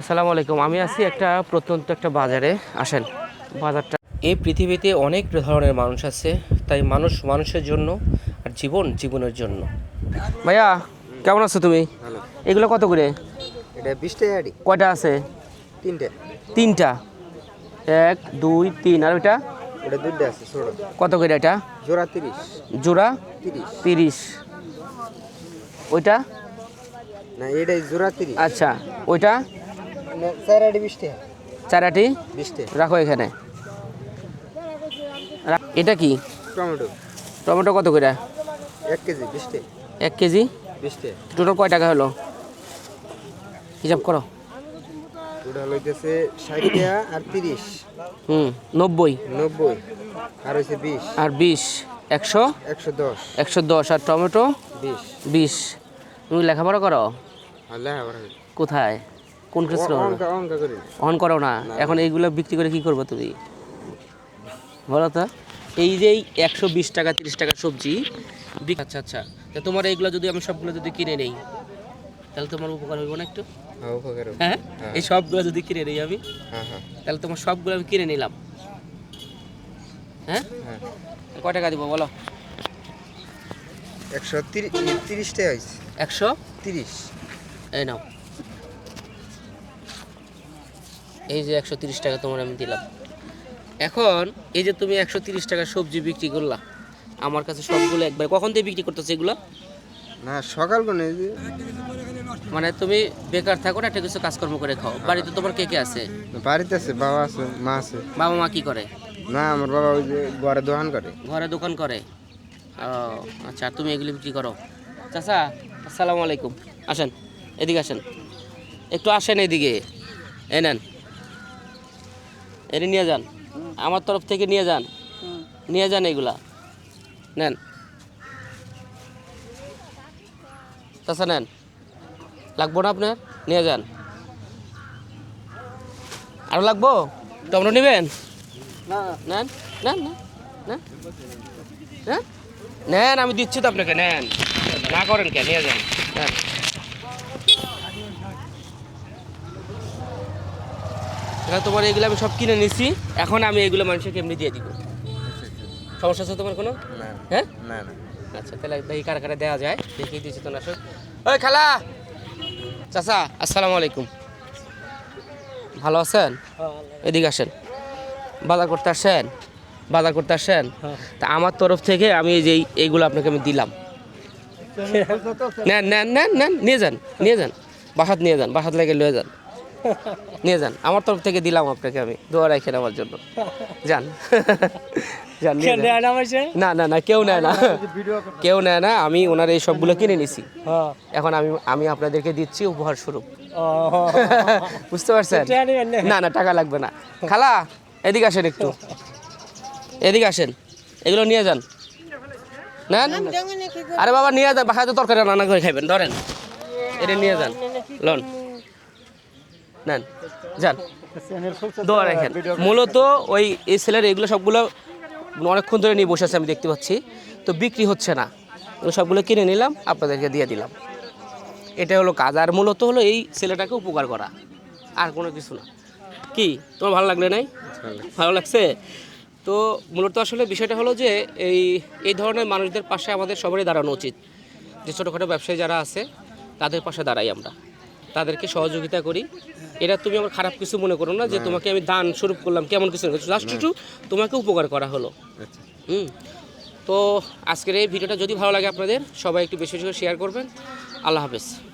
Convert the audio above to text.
আসসালামু আলাইকুম। আমি আছি একটা প্রত্যন্ত একটা বাজারে। আসেন বাজারটা এই পৃথিবীতে অনেক ধরনের মানুষ আছে তাই মানুষ মানুষের জন্য আর জীবন জীবনের জন্য। ভাইয়া কেমন আছো তুমি? এগুলো কত করে? এটা বিশ টাকা কয়টা আছে? তিনটে। তিনটা। এক দুই তিন আর ওইটা? এটা দুইটা আছে ছোট। কত করে এটা? জোড়া তিরিশ। জোড়া? তিরিশ। তিরিশ। ওইটা? না এটাই জোড়া তিরিশ। আচ্ছা ওইটা? চারাটি বিশ টাকা রাখো এখানে। এটা কি? টমেটো। টমেটো কত করে? এক কেজি এক কেজি? টোটাল কয় টাকা হলো? হিসাব করো। ষাট টাকা আর তিরিশ। হুম নব্বই। নব্বই। আর বিশ। আর বিশ একশো? একশো দশ। একশো দশ। আর টমেটো? বিশ। বিশ। তুমি লেখাপড়া করো। কোথায়? কোন ক্ষেত্রে অঙ্ক অঙ্ক করি। না। অন করো না। এখন এইগুলো বিক্রি করে কি করব তুমি? বলো তো। এই যে একশো বিশ টাকা তিরিশ টাকার সবজি আচ্ছা আচ্ছা। তা তোমার এইগুলো যদি আমি সবগুলো যদি কিনে নেই তাহলে তোমার উপকার হইব না একটু? হ্যাঁ উপকার হ্যাঁ? হ্যাঁ। এই সবগুলো যদি কিনে নেই আমি? হ্যাঁ হ্যাঁ। তাহলে তোমার সবগুলো আমি কিনে নিলাম। হ্যাঁ? হ্যাঁ। কয় টাকা দিব বলো? একশো তিরিশ টাকা হয়েছে একশো? তিরিশ। এই নাও। এই যে একশো তিরিশ টাকা তোমার আমি দিলাম। এখন এই যে তুমি একশো তিরিশ টাকা সবজি বিক্রি করলা আমার কাছে সবগুলো একবার কখন দিয়ে বিক্রি করতেছে এগুলো? না সকাল কোনে মানে তুমি বেকার থাকো না একটা কিছু কাজকর্ম করে খাও। বাড়িতে তোমার কে কে আছে? বাড়িতে আছে বাবা আছে মা আছে। বাবা মা কি করে? না আমার বাবা ওই যে ঘরে দোকান করে। ঘরে দোকান করে? ও আচ্ছা তুমি এগুলি বিক্রি করো। চাচা আসসালামু আলাইকুম। আসেন এদিকে আসেন। একটু আসেন এদিকে। এ নেন। এনে নিয়ে যান। আমার তরফ থেকে নিয়ে যান। নিয়ে যান এগুলা। নেন। চাচা, নেন। লাগবো না আপনার? নিয়ে যান। আরও লাগবো? টমেটো নেবেন? নেন। নেন নেন। নেন। নেন। আমি দিচ্ছি তো আপনাকে। নেন। না করেন কে নিয়ে যান। নেন। এখানে তোমার এগুলো আমি সব কিনে নিছি। এখন আমি এগুলো মানুষকে এমনি দিয়ে দিব। সমস্যা আছে তোমার কোনো? না হ্যাঁ? না না। আচ্ছা তাহলে দেখি কারা কারা দেওয়া যায়? দেখিয়ে দিচ্ছি তো না ওই খালা! চাচা আসসালামু আলাইকুম। ভালো আছেন? এদিকে আসেন। বাজার করতে আসেন? বাজার করতে আসেন? তা আমার তরফ থেকে আমি এই যে এইগুলো আপনাকে আমি দিলাম। নেন নেন নেন নেন নিয়ে যান নিয়ে যান। বাসাত নিয়ে যান বাসাত লেগে লয়ে যান। নিয়ে যান। আমার তরফ থেকে দিলাম আপনাকে আমি দোয়া রাখেন আমার জন্য। যান। না না না কেউ নেয় না। কেউ নেয় না আমি ওনার এই সবগুলো কিনে নিছি। এখন আমি আমি আপনাদেরকে দিচ্ছি উপহার স্বরূপ। বুঝতে পারছেন? না না টাকা লাগবে না। খালা এদিকে আসেন একটু। এদিকে আসেন। এগুলো নিয়ে যান। নেন। আরে বাবা নিয়ে যান বাসায় তো তরকারি রান্না করে খাইবেন ধরেন। এটা নিয়ে যান। লন। নেন, যান। দোয়া রাখেন। মূলত ওই এই ছেলের এগুলো সবগুলো অনেকক্ষণ ধরে নিয়ে বসে আছে আমি দেখতে পাচ্ছি। তো বিক্রি হচ্ছে না। ওই সবগুলো কিনে নিলাম, আপনাদেরকে দিয়ে দিলাম। এটা হলো কাজ। আর মূলত হলো এই ছেলেটাকে উপকার করা। আর কোনো কিছু না। কি? তোমার ভালো লাগলে নাই? ভালো লাগছে? তো মূলত আসলে বিষয়টা হলো যে এই এই ধরনের মানুষদের পাশে আমাদের সবারই দাঁড়ানো উচিত। যে ছোটোখাটো ব্যবসায়ী যারা আছে, তাদের পাশে দাঁড়াই আমরা। তাদেরকে সহযোগিতা করি। এটা তুমি আমার খারাপ কিছু মনে করো না যে তোমাকে আমি দান স্বরূপ করলাম কেমন কিছু লাস্ট একটু তোমাকে উপকার করা হলো। আচ্ছা। হুম। তো আজকের এই ভিডিওটা যদি ভালো লাগে আপনাদের সবাই একটু বেশি বেশি করে শেয়ার করবেন। আল্লাহ হাফেজ।